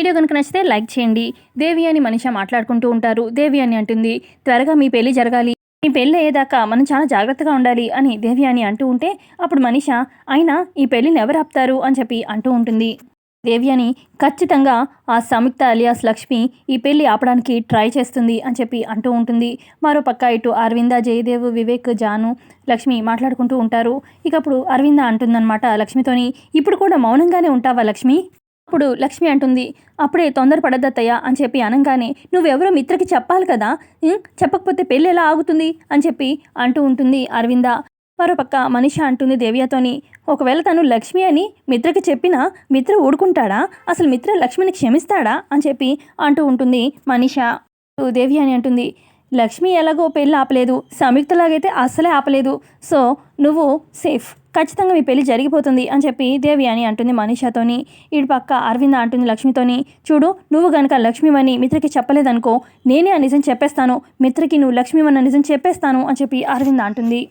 Video కనుక నచ్చితే like చేయండి. దేవి అని మనిష మాట్లాడుకుంటూ ఉంటారు. దేవి అని అంటుంది త్వరగా మీ పెళ్ళి జరగాలి. మీ పెళ్ళి అయ్యేదాకా మనం చాలా జాగ్రత్తగా ఉండాలి అని దేవి అని అంటూ ఉంటే అప్పుడు మనిష అయినా ఈ పెళ్ళిని ఎవరు ఆపుతారు? అని చెప్పి అంటూ ఉంటుంది. దేవి అని ఖచ్చితంగా ఆ సంయుక్త అలియాస్ లక్ష్మి ఈ పెళ్ళి ఆపడానికి ట్రై చేస్తుంది అని చెప్పి అంటూ ఉంటుంది. మరో పక్క ఇటు అరవింద జయదేవ్ వివేక్ జాను లక్ష్మి మాట్లాడుకుంటూ ఉంటారు. ఇక అప్పుడు అరవింద అంటుందన్నమాట లక్ష్మితోని ఇప్పుడు కూడా మౌనంగానే ఉంటావా లక్ష్మి? అప్పుడు లక్ష్మి అంటుంది అప్పుడే తొందరపడద్దత్తయ్య అని చెప్పి అనగానే నువ్వెవరో మిత్రకి చెప్పాలి కదా చెప్పకపోతే పెళ్ళి ఎలా ఆగుతుంది? అని చెప్పి అంటూ ఉంటుంది అరవింద. మరోపక్క మనిష అంటుంది దేవ్యతోని ఒకవేళ తను లక్ష్మి అని మిత్రకి చెప్పినా మిత్ర ఊడుకుంటాడా అసలు మిత్ర లక్ష్మిని క్షమిస్తాడా? అని చెప్పి అంటూ ఉంటుంది మనిష. దేవి అని అంటుంది లక్ష్మి ఎలాగో పెళ్ళి ఆపలేదు సంయుక్తలాగైతే అస్సలే ఆపలేదు. సో నువ్వు సేఫ్ ఖచ్చితంగా మీ పెళ్ళి జరిగిపోతుంది అని చెప్పి దేవి అని అంటుంది మనీషాతోని. ఇటు పక్క అరవింద అంటుంది లక్ష్మితోని. చూడు నువ్వు గనక లక్ష్మివని మిత్రకి చెప్పలేదనుకో నేనే ఆ నిజం చెప్పేస్తాను. మిత్రకి నువ్వు లక్ష్మివన్న నిజం చెప్పేస్తాను అని చెప్పి అరవింద అంటుంది.